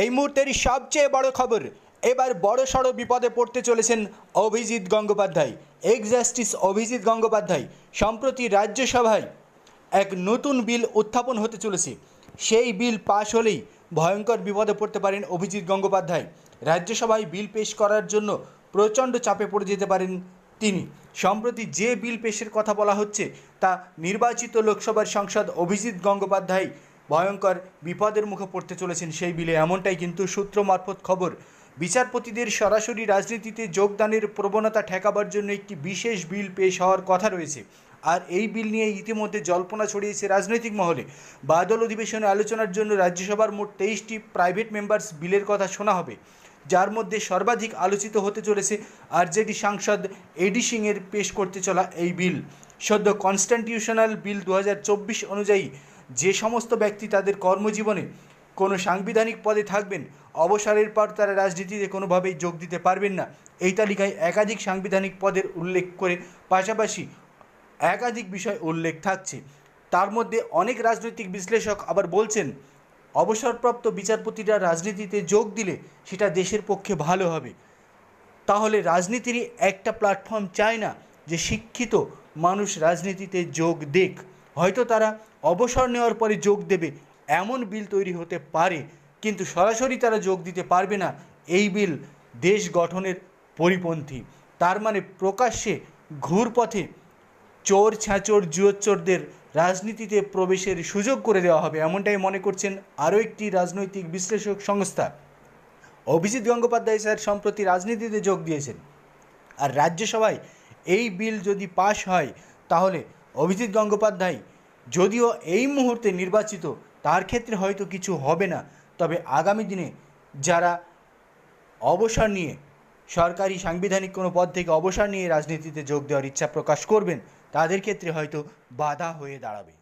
এই মুহূর্তের সবচেয়ে বড় খবর, এবার বড় সড়ো বিপদে পড়তে চলেছেন অভিজিৎ গঙ্গোপাধ্যায় এক্স জাস্টিস অভিজিৎ গঙ্গোপাধ্যায়, সম্প্রতি রাজ্যসভায় এক নতুন বিল উত্থাপন হতে চলেছে। সেই বিল পাশ হলেই ভয়ঙ্কর বিপদে পড়তে পারেন অভিজিৎ গঙ্গোপাধ্যায়। রাজ্যসভায় বিল পেশ করার জন্য প্রচণ্ড চাপে পড়ে যেতে পারেন তিনি। সম্প্রতি যে বিল পেশের কথা বলা হচ্ছে, তা নির্বাচিত লোকসভার সাংসদ অভিজিৎ গঙ্গোপাধ্যায় ভয়ঙ্কর বিপদের মুখে পড়তে চলেছেন সেই বিলে। এমনটাই কিন্তু সূত্র মারফত খবর। বিচারপতিদের সরাসরি রাজনীতিতে যোগদানের প্রবণতা ঠেকাবার জন্য একটি বিশেষ বিল পেশ হওয়ার কথা রয়েছে। আর এই বিল নিয়ে ইতিমধ্যে জল্পনা ছড়িয়েছে রাজনৈতিক মহলে। বাদল অধিবেশনে আলোচনার জন্য রাজ্যসভার মোট তেইশটি প্রাইভেট মেম্বার্স বিলের কথা শোনা হবে। যার মধ্যে সর্বাধিক আলোচিত হতে চলেছে আরজেডি সাংসদ এডি সিংয়ের পেশ করতে চলা এই বিল। সদ্য কনস্টিটিউশনাল বিল দু হাজার চব্বিশ অনুযায়ী যে সমস্ত ব্যক্তি তাদের কর্মজীবনে কোনো সাংবিধানিক পদে থাকবেন, অবসরের পর তারা রাজনীতিতে কোনোভাবেই যোগ দিতে পারবেন না। এই তালিকায় একাধিক সাংবিধানিক পদের উল্লেখ করে পাশাপাশি একাধিক বিষয় উল্লেখ থাকছে। তার মধ্যে অনেক রাজনৈতিক বিশ্লেষক আবার বলছেন, অবসরপ্রাপ্ত বিচারপতিরা রাজনীতিতে যোগ দিলে সেটা দেশের পক্ষে ভালো হবে। তাহলে রাজনীতিরই একটা প্ল্যাটফর্ম চায় না যে শিক্ষিত মানুষ রাজনীতিতে যোগ দেখ হয়তো তারা অবসর নেওয়ার পরে যোগ দেবে। এমন বিল তৈরি হতে পারে, কিন্তু সরাসরি তারা যোগ দিতে পারবে না। এই বিল দেশ গঠনের পরিপন্থী। তার মানে প্রকাশ্যে ঘুরপথে চোর ছ্যাঁচোর জুয়োচ্চোরদের রাজনীতিতে প্রবেশের সুযোগ করে দেওয়া হবে, এমনটাই মনে করছেন আরও একটি রাজনৈতিক বিশ্লেষক সংস্থা। অভিজিৎ গঙ্গোপাধ্যায় স্যার সম্প্রতি রাজনীতিতে যোগ দিয়েছেন। আর রাজ্যসভায় এই বিল যদি পাশ হয়, তাহলে অভিজিৎ গঙ্গোপাধ্যায়, যদিও এই মুহূর্তে নির্বাচিত, তার ক্ষেত্রে হয়তো কিছু হবে না। তবে আগামী দিনে যারা অবসর নিয়ে সরকারি সাংবিধানিক কোনো পদ থেকে অবসর নিয়ে রাজনীতিতে যোগ দেওয়ার ইচ্ছা প্রকাশ করবেন, তাদের ক্ষেত্রে হয়তো বাধা হয়ে দাঁড়াবে।